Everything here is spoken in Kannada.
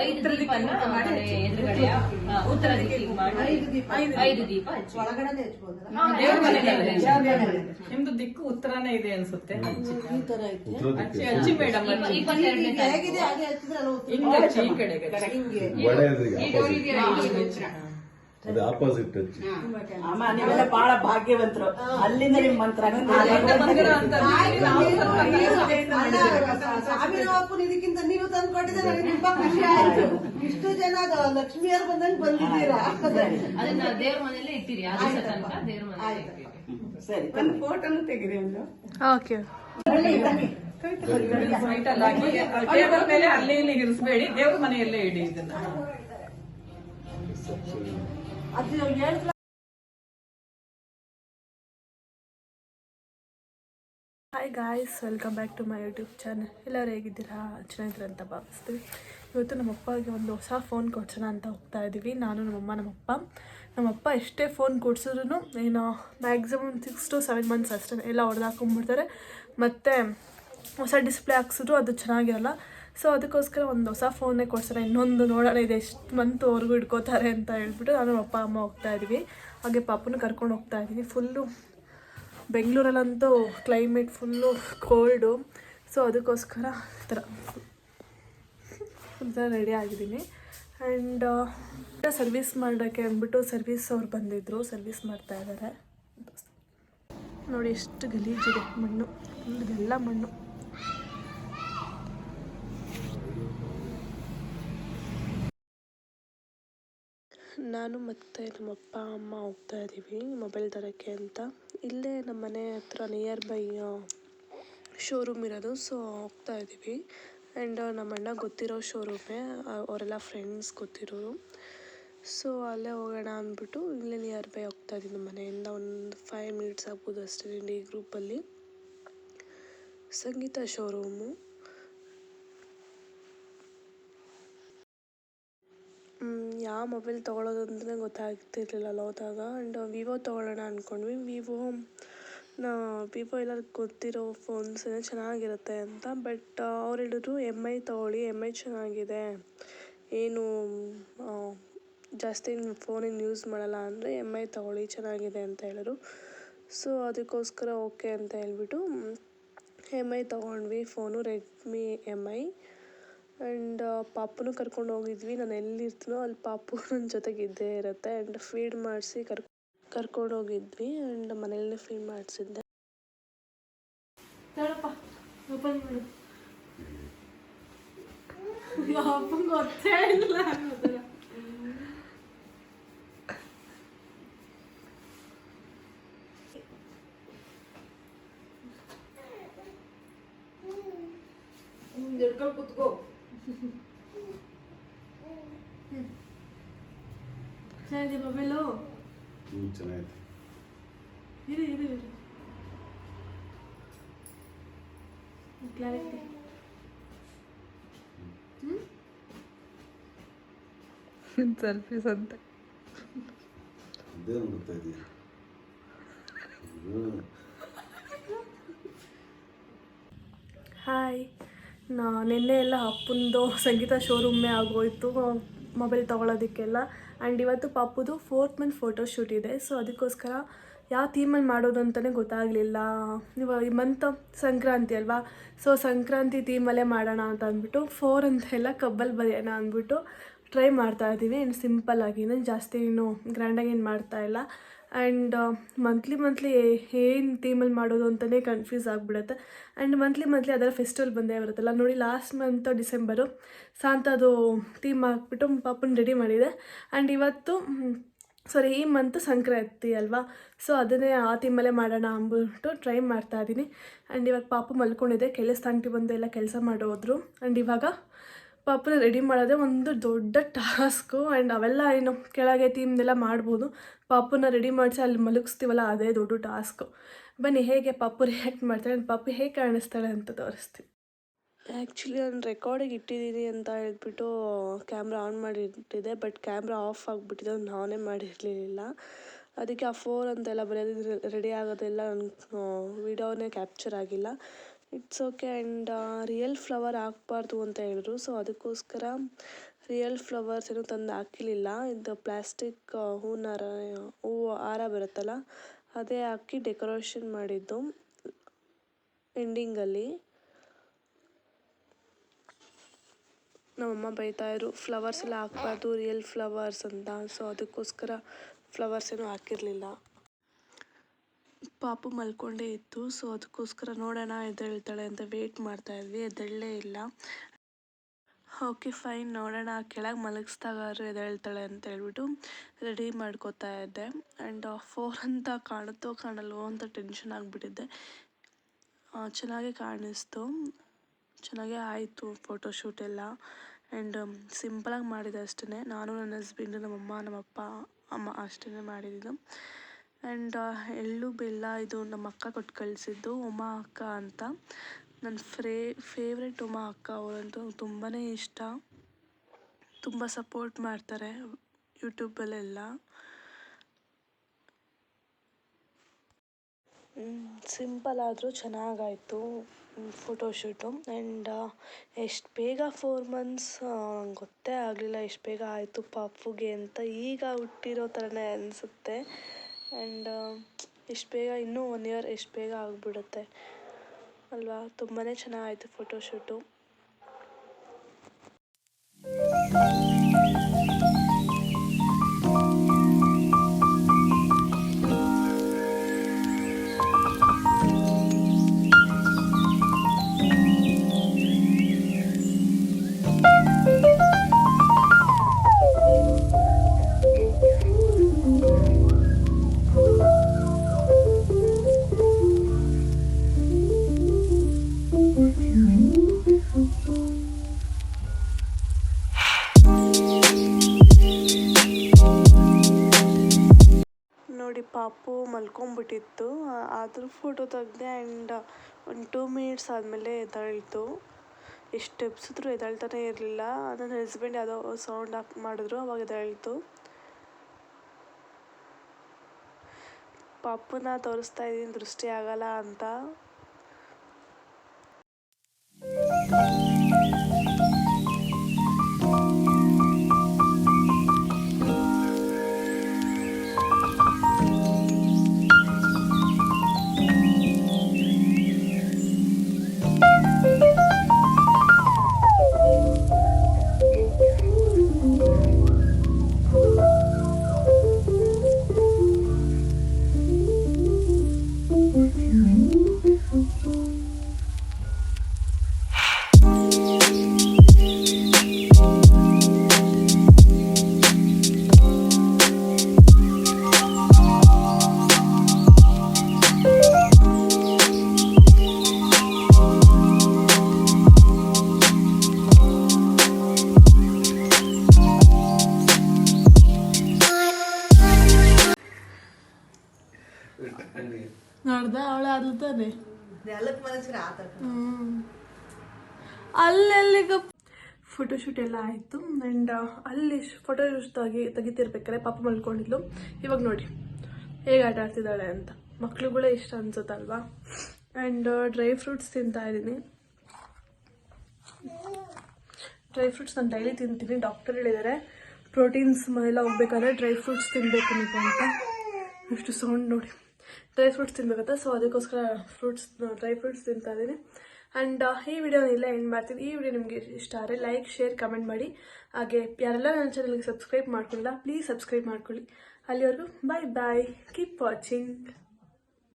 ಐದು ಉತ್ತರ ದೀಪನ ಮನೆ ಮಾಡಿ. ಹಚ್ಚಿ. ಎದುರುಗಡೆಯ ಆ, ಉತ್ತರ ದಿಕ್ಕಿಗೆ ಮಾಡಿ. ಐದು ದೀಪ. ಹಚ್ಚಿ. ನಿಮ್ದು ದಿಕ್ಕು ಉತ್ತರನೇ ಇದೆ ಅನ್ಸುತ್ತೆ. ಹಚ್ಚಿ ಹಚ್ಚಿ ಮೇಡಮ್ ಹಾಗೆ ಈ ಕಡೆಗೆ. ಅದು ಆಪೋಸಿಟ್ ಟಚ್ ಅಮ್ಮ ನೀವೆಲ್ಲ ಬಹಳ ಭಾಗ್ಯವಂತರು. ಅಲ್ಲಿಂದ ನಿಮ್ ಮಂತ್ರ ಅಲ್ಲಿಂದ ಬಂದಿರೋ ಅಂತ ಆಯ್ತು, ನಾವು ನೀವು- ಸ್ವಲ್ಪ ನೀವು- ಕಡೆಯಿಂದ ಅಲ್ಲ, ಮಾಡಿದ್ದೀವಿ. ಸಾವಿರ ಅಪ್ಪನ ಇದಕ್ಕಿಂತ ನೀವು ತಂದು ಕೊಟ್ಟಿದ್ದೆ ನನಗೆ ತುಂಬಾ ಖುಷಿ ಆಯ್ತು. ಇಷ್ಟು ಜನ ಲಕ್ಷ್ಮಿಯರ್ ಬಂದಂಗ್ ಬಂದಿದ್ದೀರಾ? ಅದನ್ನ ದೇವ್ರ ಮನೆಯಲ್ಲೇ ಇಟ್ಟಿರಿ ದೇವ್ರ ಮನೆಯಲ್ಲೇ ಇಟ್ಟಿರಿ. ಸರಿ ಒಂದು ಫೋಟೋನು ತೆಗಿರಿ ಒಂದು. ಓಕೆ. ಟೇಬಲ್ ಮೇಲೆ ಅಲ್ಲಿ ಇಲ್ಲಿ ಇರಿಸಬೇಡಿ ದೇವ್ರ ಮನೆಯಲ್ಲೇ ಇಡಿ ಇದನ್ನ. Hi guys welcome back to my YouTube channel ಎಲ್ಲರೂ ಹೇಗಿದ್ದೀರಾ? ಚೆನ್ನಾಗಿದ್ದೀರ ಅಂತ ಭಾವಿಸ್ತೀವಿ. ಇವತ್ತು ನಮ್ಮ ಅಪ್ಪಗೆ ಒಂದು ಹೊಸ ಫೋನ್ ಕೊಡ್ಸೋಣ ಅಂತ ಹೋಗ್ತಾ ಇದ್ದೀವಿ. ನಾನು ನಮ್ಮಮ್ಮ ನಮ್ಮಪ್ಪ ನಮ್ಮಪ್ಪ ಎಷ್ಟೇ ಫೋನ್ ಕೊಡ್ಸಿದ್ರು ಏನು maximum six to seven months ಅಷ್ಟೇ ಎಲ್ಲ ಹೊಡೆದಾಕೊಂಡ್ಬಿಡ್ತಾರೆ. ಮತ್ತು ಹೊಸ ಡಿಸ್ಪ್ಲೇ ಹಾಕ್ಸಿದ್ರು, ಅದು ಚೆನ್ನಾಗಿರಲ್ಲ. ಸೊ ಅದಕ್ಕೋಸ್ಕರ ಒಂದು ಹೊಸ ಫೋನೇ ಕೊಡ್ಸೋಣ ಇನ್ನೊಂದು ನೋಡೋಣ, ಇದು ಎಷ್ಟು ಮಂತ್ವರೆಗೂ ಇಟ್ಕೋತಾರೆ ಅಂತ ಹೇಳ್ಬಿಟ್ಟು ನಾನು ಅಪ್ಪ, ಅಮ್ಮ ಹೋಗ್ತಾ ಇದ್ದೀವಿ ಹಾಗೆ ಪಾಪನ ಕರ್ಕೊಂಡು ಹೋಗ್ತಾ ಇದ್ದೀನಿ ಫುಲ್ಲು ಬೆಂಗಳೂರಲ್ಲಂತೂ ಕ್ಲೈಮೇಟ್ ಫುಲ್ಲು ಕೋಲ್ಡು ಸೊ ಅದಕ್ಕೋಸ್ಕರ ಈ ಥರ ಫುಲ್ ಥರ ರೆಡಿ ಆಗಿದ್ದೀನಿ. ಆ್ಯಂಡ್ ಸರ್ವಿಸ್ ಮಾಡೋಕ್ಕೆ ಅಂದ್ಬಿಟ್ಟು ಸರ್ವಿಸ್ ಅವ್ರು ಬಂದಿದ್ದರು ಸರ್ವಿಸ್ ಮಾಡ್ತಾ ಇದ್ದಾರೆ ನೋಡಿ, ಎಷ್ಟು ಗಲೀಜಿದೆ ಮಣ್ಣು. ಫುಲ್ ಎಲ್ಲ ಮಣ್ಣು. ನಾನು ಮತ್ತು ನಮ್ಮ ಅಪ್ಪ ಅಮ್ಮ ಹೋಗ್ತಾ ಇದ್ದೀವಿ ಮೊಬೈಲ್ ತರೋಕ್ಕೆ ಅಂತ. ಇಲ್ಲೇ ನಮ್ಮ ಮನೆ ಹತ್ರ ನಿಯರ್ ಬೈ ಶೋರೂಮ್ ಇರೋದು. ಸೊ ಹೋಗ್ತಾ ಇದ್ದೀವಿ. ಆ್ಯಂಡ್ ನಮ್ಮ ಅಣ್ಣ ಗೊತ್ತಿರೋ ಶೋರೂಮೇ ಅವರೆಲ್ಲ ಫ್ರೆಂಡ್ಸ್ ಗೊತ್ತಿರೋರು. ಸೊ ಅಲ್ಲೇ ಹೋಗೋಣ ಅಂದ್ಬಿಟ್ಟು ಇಲ್ಲೇ ನಿಯರ್ ಬೈ ಹೋಗ್ತಾ ಇದ್ದೀನಿ ನಮ್ಮ ಮನೆಯಿಂದ. ಒಂದು ಫೈವ್ ಮಿನಿಟ್ಸ್ ಆಗ್ಬೋದು ಅಷ್ಟೇ ಡಿ ಗ್ರೂಪಲ್ಲಿ ಸಂಗೀತ ಶೋರೂಮು ಯಾವ ಮೊಬೈಲ್ ತೊಗೊಳ್ಳೋದು ಅಂತಲೇ ಗೊತ್ತಾಗ್ತಿರ್ಲಿಲ್ಲ ಹೋದಾಗ. ಆ್ಯಂಡ್ ವಿವೋ ತೊಗೊಳ್ಳೋಣ ಅಂದ್ಕೊಂಡ್ವಿ ವಿವೋ ವಿವೋ ಎಲ್ಲರೂ ಗೊತ್ತಿರೋ ಫೋನ್ಸ್ ಚೆನ್ನಾಗಿರುತ್ತೆ ಅಂತ. ಬಟ್ ಅವ್ರು ಹೇಳಿದ್ರು ಎಂ ಐ ತೊಗೊಳ್ಳಿ. ಎಂ ಐ ಚೆನ್ನಾಗಿದೆ. ಏನು ಜಾಸ್ತಿ ಫೋನಿನ ಯೂಸ್ ಮಾಡಲ್ಲ ಅಂದರೆ ಎಂ ಐ ತೊಗೊಳ್ಳಿ. ಚೆನ್ನಾಗಿದೆ ಅಂತ ಹೇಳಿದ್ರು. ಸೊ ಅದಕ್ಕೋಸ್ಕರ ಓಕೆ ಅಂತ ಹೇಳ್ಬಿಟ್ಟು ಎಂ ಐ ತೊಗೊಂಡ್ವಿ. Phone Redmi M I and ಪಾಪುನು ಕರ್ಕೊಂಡು ಹೋಗಿದ್ವಿ. ನಾನು ಎಲ್ಲಿರ್ತೀನೋ ಅಲ್ಲಿ ಪಾಪು ನನ್ನ ಜೊತೆಗೆ ಇದ್ದೇ ಇರುತ್ತೆ. ಆ್ಯಂಡ್ ಫೀಡ್ ಮಾಡಿಸಿ ಕರ್, ಕರ್ಕೊಂಡು ಹೋಗಿದ್ವಿ. ಆ್ಯಂಡ್ ಮನೆಯಲ್ಲೇ ಫೀಡ್ ಮಾಡಿಸಿದ್ದೆ. ಓಪನ್ ಮಾಡು. ಗೊತ್ತೇ ಇಲ್ಲ. ಚೆನ್ನಾಗಿದೆ ಮೊಬೈಲು? ಹ್ಞೂ ಚೆನ್ನಾಗಿದೆ. ಇರು ಇರು ಇರು. ಕ್ಲಾರಿಟಿ ಸೆಲ್ಫೀಸ್ ಅಂತ. ಅದೇ ನೋಡ್ತಾ ಇದೆಯಾ? ಹ್ಞೂ ಹಾಯ್ ನಾ ನಿನ್ನೆ ಎಲ್ಲ ಅಪ್ಪಂದು ಸಂಗೀತ ಶೋರೂಮೇ ಆಗೋಯ್ತು. ಮೊಬೈಲ್ ತೊಗೊಳೋದಕ್ಕೆಲ್ಲ. ಆ್ಯಂಡ್ ಇವತ್ತು ಪಾಪುದು ಫೋರ್ತ್ ಮಂತ್ ಫೋಟೋಶೂಟ್ ಇದೆ. ಸೊ ಅದಕ್ಕೋಸ್ಕರ ಯಾವ ಥೀಮಲ್ಲಿ ಮಾಡೋದು ಅಂತಲೇ ಗೊತ್ತಾಗಲಿಲ್ಲ. ಇವಾಗ ಈ ಮಂತ್ ಸಂಕ್ರಾಂತಿ ಅಲ್ವಾ? ಸೊ ಸಂಕ್ರಾಂತಿ ಥೀಮಲ್ಲೇ ಮಾಡೋಣ ಅಂತ ಅಂದ್ಬಿಟ್ಟು ಫೋರ್ ಅಂತ ಎಲ್ಲ ಕಬ್ಬಲ್ಲಿ ಬರೆಯೋಣ ಅಂದ್ಬಿಟ್ಟು ಟ್ರೈ ಮಾಡ್ತಾ ಇದ್ದೀನಿ ಇನ್ನು ಸಿಂಪಲ್ಲಾಗಿ ನಾನು ಜಾಸ್ತಿ ಏನು ಗ್ರ್ಯಾಂಡಾಗಿ ಏನು ಮಾಡ್ತಾ ಇಲ್ಲ. ಆ್ಯಂಡ್ ಮಂತ್ಲಿ ಮಂತ್ಲಿ ಏನು ಥೀಮಲ್ಲಿ ಮಾಡೋದು ಅಂತಲೇ ಕನ್ಫ್ಯೂಸ್ ಆಗಿಬಿಡುತ್ತೆ. ಆ್ಯಂಡ್ ಮಂತ್ಲಿ ಮಂತ್ಲಿ ಅದರ ಫೆಸ್ಟಿವಲ್ ಬಂದೇ ಬರುತ್ತಲ್ಲ. ನೋಡಿ ಲಾಸ್ಟ್ ಮಂತ್ ಡಿಸೆಂಬರು ಸಾಂತದು ಥೀಮ್ ಹಾಕ್ಬಿಟ್ಟು ಪಾಪನ ರೆಡಿ ಮಾಡಿದೆ. ಆ್ಯಂಡ್ ಇವತ್ತು ಸಾರಿ ಈ ಮಂತ್ ಸಂಕ್ರಾಂತಿ ಅಲ್ವಾ? ಸೊ ಅದನ್ನೇ ಆ ತಿಮ್ಮಲ್ಲೇ ಮಾಡೋಣ ಅಂದ್ಬಿಟ್ಟು ಟ್ರೈ ಮಾಡ್ತಾ ಇದ್ದೀನಿ. ಆ್ಯಂಡ್ ಇವಾಗ ಪಾಪು ಮಲ್ಕೊಂಡಿದೆ. ಕೆಲಸ ಆಂಟಿ ಬಂದು ಎಲ್ಲ ಕೆಲಸ ಮಾಡೋದ್ರು. ಆ್ಯಂಡ್ ಇವಾಗ ಪಾಪನ ರೆಡಿ ಮಾಡೋದೇ ಒಂದು ದೊಡ್ಡ ಟಾಸ್ಕು ಆ್ಯಂಡ್ ಅವೆಲ್ಲ ಏನು ಕೆಳಗೆ ಥೀಮ್ನೆಲ್ಲ ಮಾಡ್ಬೋದು. ಪಾಪುನ ರೆಡಿ ಮಾಡಿಸಿ ಅಲ್ಲಿ ಮಲಗಿಸ್ತೀವಲ್ಲ, ಅದೇ ದೊಡ್ಡ ಟಾಸ್ಕು ಬನ್ನಿ, ಹೇಗೆ ಪಾಪು ರಿಯಾಕ್ಟ್ ಮಾಡ್ತಾಳೆ ಆ್ಯಂಡ್ ಪಾಪು ಹೇಗೆ ಕಾಣಿಸ್ತಾಳೆ ಅಂತ ತೋರಿಸ್ತೀನಿ ಆ್ಯಕ್ಚುಲಿ ನಾನು ರೆಕಾರ್ಡಿಗೆ ಇಟ್ಟಿದ್ದೀನಿ ಅಂತ ಹೇಳ್ಬಿಟ್ಟು ಕ್ಯಾಮ್ರಾ ಆನ್ ಮಾಡಿ ಇಟ್ಟಿದ್ದೆ ಬಟ್ ಕ್ಯಾಮ್ರಾ ಆಫ್ ಆಗಿಬಿಟ್ಟಿದೆ ಅವ್ನು ನಾನೇ ಮಾಡಿರಲಿಲ್ಲ. ಅದಕ್ಕೆ ಆ ಫೋನ್ ಅಂತೆಲ್ಲ ಬರೆಯೋದಿದ್ರೆ ರೆಡಿ ಆಗೋದೆಲ್ಲ ನನ್ನ ವೀಡಿಯೋನೇ ಕ್ಯಾಪ್ಚರ್ ಆಗಿಲ್ಲ. It's okay and real flower ಹಾಕ್ಬಾರ್ದು ಅಂತ ಹೇಳಿದ್ರು. ಸೊ ಅದಕ್ಕೋಸ್ಕರ ರಿಯಲ್ ಫ್ಲವರ್ಸ್ ಏನೂ ತಂದು ಹಾಕಿರಲಿಲ್ಲ ಇದು ಪ್ಲಾಸ್ಟಿಕ್ ಹೂನಾರ ಹೂವು ಹಾರ ಬರುತ್ತಲ್ಲ, ಅದೇ ಹಾಕಿ ಡೆಕೋರೇಷನ್ ಮಾಡಿದ್ದು ಎಂಡಿಂಗಲ್ಲಿ ನಮ್ಮಮ್ಮ ಬೈತಾಯಿದ್ರು ಫ್ಲವರ್ಸ್ ಎಲ್ಲ ಹಾಕ್ಬಾರ್ದು ರಿಯಲ್ ಫ್ಲವರ್ಸ್ ಅಂತ. ಸೊ ಅದಕ್ಕೋಸ್ಕರ ಫ್ಲವರ್ಸ್ ಏನೂ ಹಾಕಿರಲಿಲ್ಲ. ಪಾಪು ಮಲ್ಕೊಂಡೇ ಇತ್ತು. ಸೊ, ಅದಕ್ಕೋಸ್ಕರ ನೋಡೋಣ ಎದ್ದೇಳ್ತಾಳೆ ಅಂತ ವೇಟ್ ಮಾಡ್ತಾ ಇದ್ವಿ. ಎದ್ದೇಳಲೇ ಇಲ್ಲ. ಓಕೆ ಫೈನ್ ನೋಡೋಣ. ಕೆಳಗೆ ಮಲಗಿಸ್ದಾಗಾದ್ರೂ ಎದ್ದೇಳ್ತಾಳೆ ಅಂತ ಹೇಳ್ಬಿಟ್ಟು ರೆಡಿ ಮಾಡ್ಕೋತಾ ಇದ್ದೆ. ಆ್ಯಂಡ್ ಫೋರ್ ಅಂತ ಕಾಣುತ್ತೋ ಕಾಣಲ್ವೋ ಅಂತ ಟೆನ್ಷನ್ ಆಗಿಬಿಟ್ಟಿದ್ದೆ. ಚೆನ್ನಾಗೇ ಕಾಣಿಸ್ತು. ಚೆನ್ನಾಗೇ ಆಯಿತು ಫೋಟೋಶೂಟ್ ಎಲ್ಲ. ಆ್ಯಂಡ್ ಸಿಂಪಲಾಗಿ ಮಾಡಿದೆ ಅಷ್ಟೇ ನಾನು ನನ್ನ ಹಸ್ಬೆಂಡು ನಮ್ಮಮ್ಮ, ನಮ್ಮಪ್ಪ, ಅಮ್ಮ ಅಷ್ಟೇ ಮಾಡಿದ್ದು. ಆ್ಯಂಡ್ ಎಳ್ಳು ಬೆಲ್ಲ ಇದು ನಮ್ಮ ಅಕ್ಕ ಕೊಟ್ಟು ಕಳಿಸಿದ್ದು, ಉಮಾ ಅಕ್ಕ ಅಂತ. ನನ್ನ ಫ್ರೇ ಫೇವ್ರೆಟ್ ಉಮಾ ಅಕ್ಕ ಅವರಂತೂ ತುಂಬಾ ಇಷ್ಟ. ತುಂಬ ಸಪೋರ್ಟ್ ಮಾಡ್ತಾರೆ ಯೂಟ್ಯೂಬಲ್ಲೆಲ್ಲ. ಸಿಂಪಲ್ ಆದರೂ ಚೆನ್ನಾಗಾಯಿತು ಫೋಟೋಶೂಟು ಆ್ಯಂಡ್ ಎಷ್ಟು ಬೇಗ ಫೋರ್ ಮಂತ್ಸ್ ಗೊತ್ತೇ ಆಗಲಿಲ್ಲ ಎಷ್ಟು ಬೇಗ ಆಯಿತು ಪಾಪುಗೆ ಅಂತ ಈಗ ಹುಟ್ಟಿರೋ ಥರನೇ ಅನಿಸುತ್ತೆ. ಆ್ಯಂಡ್ ಎಷ್ಟು ಬೇಗ ಇನ್ನೂ ಒನ್ ಇಯರ್ ಎಷ್ಟು ಬೇಗ ಆಗಿಬಿಡುತ್ತೆ. ಅಲ್ವಾ? ತುಂಬಾ ಚೆನ್ನಾಗಾಯ್ತು ಫೋಟೋಶೂಟು ನೋಡಿ ಪಾಪು ಮಲ್ಕೊಂಬಿಟ್ಟಿತ್ತು. ಅದ್ರ ಫೋಟೋ ತೆಗ್ದೆ ಆ್ಯಂಡ್ ಒಂದು ಟೂ ಮಿನಿಟ್ಸ್ ಆದಮೇಲೆ ಎದ್ದೇಳ್ತು. ಎಷ್ಟು ಎಬ್ಸಿದ್ರು ಎದ್ದೇಳ್ತಾನೆ ಇರಲಿಲ್ಲ. ನನ್ನ ಹಸ್ಬೆಂಡ್ ಯಾವುದೋ ಸೌಂಡ್ ಹಾಕಿ ಮಾಡಿದ್ರು, ಅವಾಗ ಎದ್ದೇಳ್ತು. ಪಾಪುನ ತೋರಿಸ್ತಾ ಇದ್ದೀನಿ, ದೃಷ್ಟಿ ಆಗಲ್ಲ ಅಂತ. ನೋಡ್ದ ಅವಳು ಅದು ತಾನೆ. ನೆಲಕ್ಕೆ ಮನಸ್ಸಿಗೆ ಆತ ಅಲ್ಲೆಲ್ಲಿಗ ಫೋಟೋಶೂಟ್ ಎಲ್ಲ ಆಯಿತು. ಆ್ಯಂಡ್ ಅಲ್ಲಿ ಫೋಟೋ ತೆಗಿ ತೆಗಿತಿರ್ಬೇಕಾದ್ರೆ ಪಾಪ ಮಲ್ಕೊಂಡಿದ್ಲು. ಇವಾಗ ನೋಡಿ ಹೇಗೆ ಆಟ ಆಡ್ತಿದ್ದಾಳೆ ಅಂತ. ಮಕ್ಳುಗಳೇ ಇಷ್ಟ ಅನ್ಸುತ್ತಲ್ವಾ? ಆ್ಯಂಡ್ ಡ್ರೈ ಫ್ರೂಟ್ಸ್ ತಿಂತಾ ಇದ್ದೀನಿ. ಡ್ರೈ ಫ್ರೂಟ್ಸ್ ನಾನು ಡೈಲಿ ತಿಂತೀನಿ. ಡಾಕ್ಟರ್ ಹೇಳಿದ್ದಾರೆ ಪ್ರೋಟೀನ್ಸ್ ಎಲ್ಲ ಹೋಗ್ಬೇಕಾದ್ರೆ ಡ್ರೈ ಫ್ರೂಟ್ಸ್ ತಿನ್ನಬೇಕು ನೀವು ಅಂತ. ಇಷ್ಟು ಸೌಂಡ್ ನೋಡಿ. ಡ್ರೈ ಫ್ರೂಟ್ಸ್ ತಿನ್ಬೇಕಂತ. ಸೊ ಅದಕ್ಕೋಸ್ಕರ ಫ್ರೂಟ್ಸ್ ಡ್ರೈ ಫ್ರೂಟ್ಸ್ ತಿಂತಾ ಇದ್ದೀನಿ. ಆ್ಯಂಡ್ ಈ ವಿಡಿಯೋ ಇಲ್ಲ ಎಂಡ್ ಮಾಡ್ತೀನಿ. ಈ ವಿಡಿಯೋ ನಿಮಗೆ ಇಷ್ಟ ಆದರೆ ಲೈಕ್ ಶೇರ್ ಕಮೆಂಟ್ ಮಾಡಿ. ಹಾಗೆ, ಯಾರೆಲ್ಲ ನನ್ನ ಚಾನಲ್ಗೆ ಸಬ್ಸ್ಕ್ರೈಬ್ ಮಾಡ್ಕೊಳ್ಳಲ್ಲ ಪ್ಲೀಸ್ ಸಬ್ಸ್ಕ್ರೈಬ್ ಮಾಡ್ಕೊಳ್ಳಿ. ಅಲ್ಲಿವರೆಗೂ ಬಾಯ್ ಬಾಯ್ ಕೀಪ್ ವಾಚಿಂಗ್